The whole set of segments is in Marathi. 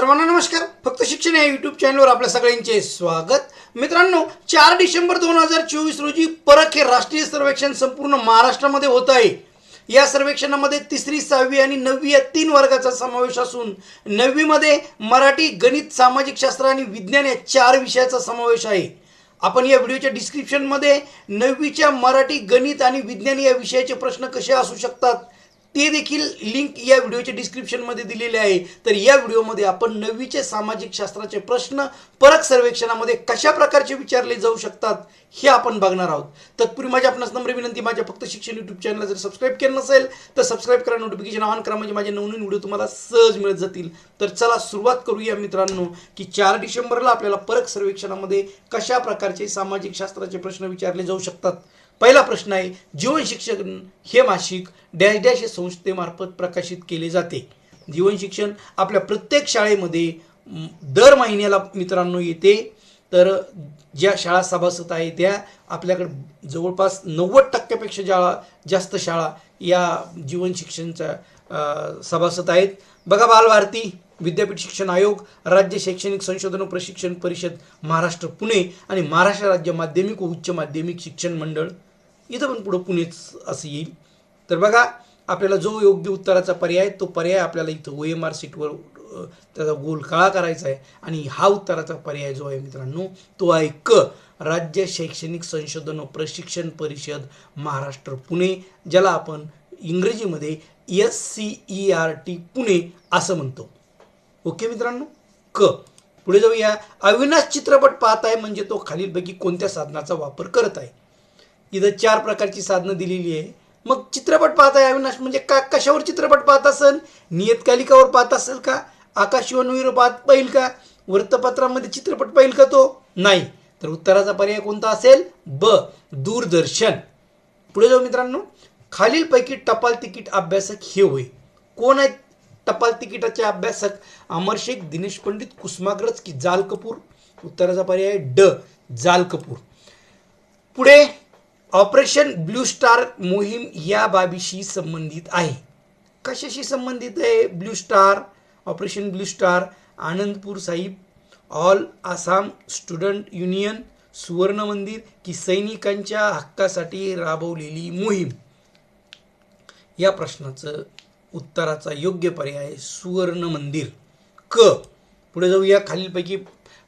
सर्वांना नमस्कार. फक्त शिक्षण या युट्यूब चॅनलवर आपल्या सगळ्यांचे स्वागत. मित्रांनो चार डिसेंबर दोन हजार चोवीस रोजी परख हे राष्ट्रीय सर्वेक्षण संपूर्ण महाराष्ट्रामध्ये होत आहे. या सर्वेक्षणामध्ये तिसरी सहावी आणि नववी या तीन वर्गाचा समावेश असून नववीमध्ये मराठी गणित सामाजिक शास्त्र आणि विज्ञान या चार विषयाचा समावेश आहे. आपण या व्हिडिओच्या डिस्क्रिप्शनमध्ये नववीच्या मराठी गणित आणि विज्ञान या विषयाचे प्रश्न कसे असू शकतात ते देखील लिंक या व्हिडिओच्या डिस्क्रिप्शनमध्ये दिलेले आहे. तर या व्हिडिओमध्ये आपण नववीचे सामाजिक शास्त्राचे प्रश्न परक सर्वेक्षणामध्ये कशा प्रकारचे विचारले जाऊ शकतात हे आपण बघणार आहोत. तत्पूर्वी माझ्या आपणास नम्र विनंती माझ्या फक्त शिक्षण युट्यूब चॅनलला जर सबस्क्राईब केलं नसेल तर सबस्क्राईब करा नोटिफिकेशन ऑन करा म्हणजे माझे नवनवीन व्हिडिओ तुम्हाला सहज मिळत जातील. तर चला सुरुवात करूया मित्रांनो की चार डिसेंबरला आपल्याला परक सर्वेक्षणामध्ये कशा प्रकारचे सामाजिक शास्त्राचे प्रश्न विचारले जाऊ शकतात. पहिला प्रश्न आहे जीवन शिक्षण हे मासिक डॅश डॅश या संस्थेमार्फत प्रकाशित केले जाते. जीवन शिक्षण आपल्या प्रत्येक शाळेमध्ये दर महिन्याला मित्रांनो येते. तर ज्या शाळा सभासद आहे त्या आपल्याकडे जवळपास नव्वद टक्क्यापेक्षा ज्या जास्त शाळा या जीवन शिक्षणच्या सभासद आहेत. बघा बालभारती विद्यापीठ शिक्षण आयोग राज्य शैक्षणिक संशोधन प्रशिक्षण परिषद महाराष्ट्र पुणे आणि महाराष्ट्र राज्य माध्यमिक व उच्च माध्यमिक शिक्षण मंडळ. इथं पण पुढं पुणेच असं येईल. तर बघा आपल्याला जो योग्य उत्तराचा पर्याय तो पर्याय आपल्याला इथं ओ एम आर सीटवर त्याचा गोल काळा करायचा आहे. आणि हा उत्तराचा पर्याय जो आहे मित्रांनो तो आहे क राज्य शैक्षणिक संशोधन व प्रशिक्षण परिषद महाराष्ट्र पुणे ज्याला आपण इंग्रजीमध्ये S C E R T Pune असं म्हणतो. ओके मित्रांनो? क. पुढे जाऊया. अविनाश चित्रपट पाहत आहे म्हणजे तो खालीलपैकी कोणत्या साधनाचा वापर करत आहे? इथं चार प्रकारची साधनं दिलेली आहे. मग चित्रपट पाहताय अविनाश म्हणजे का कशावर चित्रपट पाहत असेल नियतकालिकावर पाहत असेल का? आकाशवाणीवर पाहत पाहिल का? वृत्तपत्रामध्ये चित्रपट पाहिल का तो? नाही. तर उत्तराचा पर्याय कोणता असेल? ब. दूरदर्शन. पुढे जाऊ मित्रांनो. खालीलपैकी टपाल तिकीट अभ्यासक हे होय. कोण आहेत टपाल तिकिटाचे अभ्यासक? अमर शेख दिनेश पंडित कुसुमाग्रज की जाल कपूर? उत्तराचा पर्याय ड. जाल कपूर. पुढे ऑपरेशन ब्लू स्टार मोहीम या बाबीशी संबंधित आहे. कशाशी संबंधित आहे? Blue star operation blue star Anandpur Sahib all Assam student union सुवर्ण मंदिर की सैनिकांच्या हक्कासाठी राबवलेली मोहीम. या प्रश्नाचं उत्तराचा योग्य पर्याय सुवर्ण मंदिर. क. पुढे जाऊया. खालीलपैकी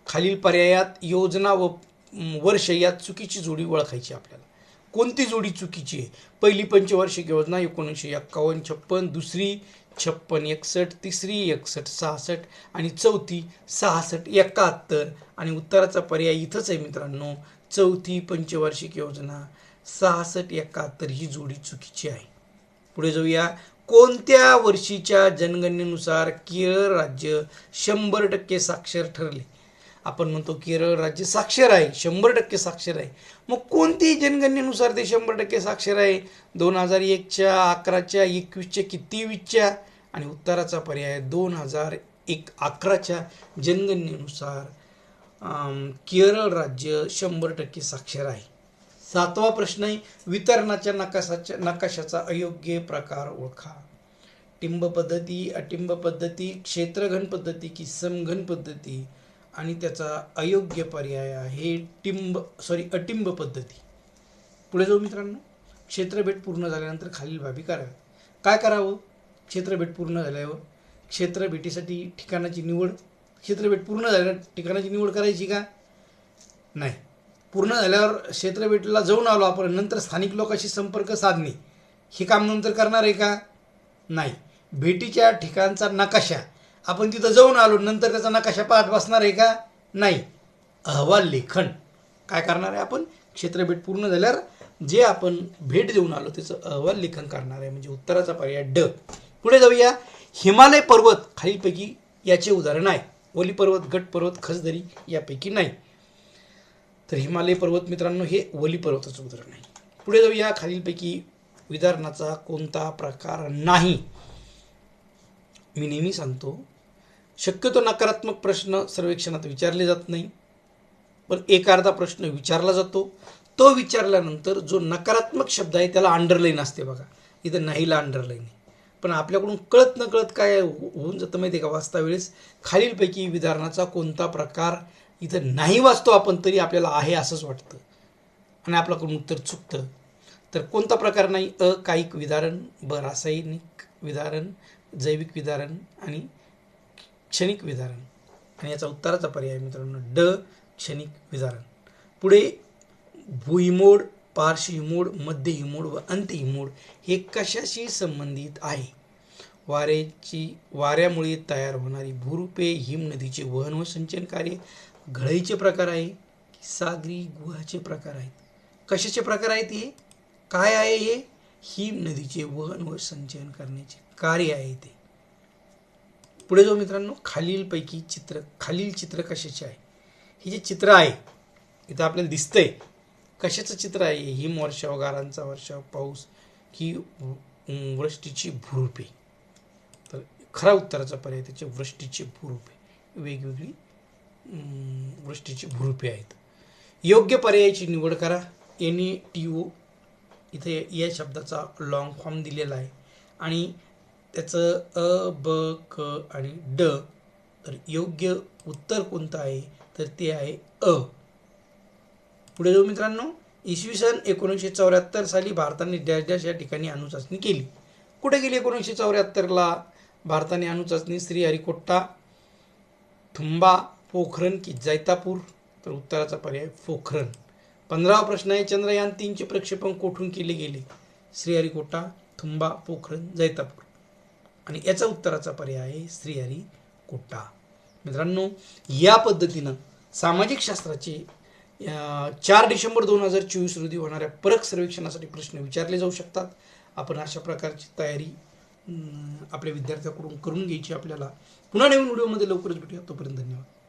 खालील पर्यायात योजना व वर्ष यात चुकीची जोडी ओळखायची आपल्याला. कोणती जोडी चुकीची आहे? पहिली पंचवार्षिक योजना एकोणीसशे एक्कावन्न छप्पन दुसरी छप्पन एकसष्ट तिसरी एकसष्ट सहासष्ट आणि चौथी सहासष्ट एकाहत्तर. आणि उत्तराचा पर्याय इथंच आहे मित्रांनो चौथी पंचवार्षिक योजना सहासष्ट एकाहत्तर ही जोडी चुकीची आहे. पुढे जाऊया. कोणत्या वर्षीच्या जनगणनेनुसार केरळ राज्य शंभर टक्के साक्षर ठरले? आपण म्हणतो केरळ राज्य साक्षर आहे शंभर टक्के साक्षर आहे. मग कोणती जनगणनेनुसार ते शंभर टक्के साक्षर आहे? दोन हजार एकच्या अकराच्या एकवीसच्या की तेवीसच्या आणि उत्तराचा पर्याय दोन हजार एक अकराच्या जनगणनेनुसार केरळ राज्य शंभर टक्के साक्षर आहे. सातवा प्रश्न आहे वितरणाच्या नकाशाच्या नकाशाचा अयोग्य प्रकार ओळखा. टिंब पद्धती अटिंब पद्धती क्षेत्रघन पद्धती की समघन पद्धती? आणि त्याचा अयोग्य पर्याय आहे टिंब सॉरी अटिंब पद्धती. पुढे जाऊ मित्रांनो. क्षेत्रभेट पूर्ण झाल्यानंतर खालील बाबी कराव्यात. काय करावं? क्षेत्रभेट पूर्ण झाल्यावर क्षेत्रभेटीसाठी ठिकाणाची निवड. क्षेत्रभेट पूर्ण झाल्या ठिकाणाची निवड करायची का? नाही. पूर्ण झाल्यावर क्षेत्रभेटीला जाऊन आलो आपण नंतर स्थानिक लोकांशी संपर्क साधणे. हे काम नंतर करणार आहे का? नाही. भेटीच्या ठिकाणचा नकाशा. आपण तिथं जाऊन आलो नंतर त्याचा नकाशा पाहत बसणार आहे का? नाही. अहवाल लेखन. काय करणार आहे आपण? क्षेत्रभेट पूर्ण झाल्यावर जे आपण भेट देऊन आलो त्याचं अहवाल लेखन करणार आहे. म्हणजे उत्तराचा पर्याय ड. पुढे जाऊया. हिमालय पर्वत खालीलपैकी याचे उदाहरण आहे. ओली पर्वत गट पर्वत खसदरी यापैकी नाही. तर हिमालय पर्वत मित्रांनो हे वली पर्वताचं उदाहरण आहे. पुढे जाऊया. खालीलपैकी विदारणाचा कोणता प्रकार नाही? मी नेहमी सांगतो शक्यतो नकारात्मक प्रश्न सर्वेक्षणात विचारले जात नाही पण एक अर्धा प्रश्न विचारला जातो. तो विचारल्यानंतर जो नकारात्मक शब्द आहे त्याला अंडरलाईन असते बघा. इथं नाहीला अंडरलाईन आहे. पण आपल्याकडून कळत न कळत काय हो- होऊन जातं माहिती आहे का? वाचता वेळेस खालीलपैकी विधानाचा कोणता प्रकार इथं नाही वाचतो आपण तरी आपल्याला आहे असंच वाटतं. आणि आपल्याकडून उत्तर चुकतं. तर कोणता प्रकार नाही? अ कायिक विधारण ब रासायनिक विधारण जैविक विधारण आणि क्षणिक विधारण आणि याचा उत्तराचा पर्याय मित्रांनो ड क्षणिक विधारण पुढे भुईमोड पार्श्व हिमोड मध्य हिमोड व अंत्य हिमोड हे कशाशी संबंधित आहे? वाऱ्याची वाऱ्यामुळे तयार होणारी भूरूपे हिम नदीचे वहन व संचयन कार्य घळईचे प्रकार आहे सागरी गुहाचे प्रकार आहेत? कशाचे प्रकार आहेत हे? काय आहे हे? हिम नदीचे वहन व संचयन करण्याचे कार्य आहे ते. पुढे जाऊ मित्रांनो खालीलपैकी चित्र खालील चित्र कशाचे आहे? हे जे चित्र आहे इथं आपल्याला दिसतंय कशाचं चित्र आहे? हिम वर्षाव गारांचा वर्षाव पाऊस की वृष्टीची भुरुपे? तर खरा उत्तराचा पर्याय त्याचे वृष्टीचे भुरुपे. वेगवेगळी वृष्टीची भुरुपे आहेत. योग्य पर्यायाची निवड करा. एन ई टी ओ इथे या शब्दाचा लॉंग फॉर्म दिलेला आहे. आणि त्याचं अ ब क आणि ड. तर योग्य उत्तर कोणतं आहे? तर ते आहे अ. पुढे जाऊ मित्रांनो. इसवी सन एकोणीसशे चौऱ्याहत्तर साली भारताने डॅश डॅश या ठिकाणी अणुचाचणी केली. कुठे गेली एकोणीसशे चौऱ्याहत्तरला? भारताने अणुचाचणी श्रीहरिकोट्टा थुंबा पोखरण की जैतापूर? तर उत्तराचा पर्याय पोखरण. पंधरावा प्रश्न आहे चंद्रयान तीनचे प्रक्षेपण कोठून केले गेले? श्रीहरिकोटा थुंबा पोखरण जैतापूर. आणि याचा उत्तराचा पर्याय आहे श्रीहरिकोटा मित्रांनो या पद्धतीनं सामाजिक शास्त्राचे चार डिसेंबर दोन हजार चोवीस रोजी होणाऱ्या परख सर्वेक्षणासाठी प्रश्न विचारले जाऊ शकतात. आपण अशा प्रकारची तयारी आपल्या विद्यार्थ्याकडून करून घ्यायची आपल्याला. पुन्हा नवीन व्हिडिओमध्ये लवकरच भेटूया. तोपर्यंत धन्यवाद.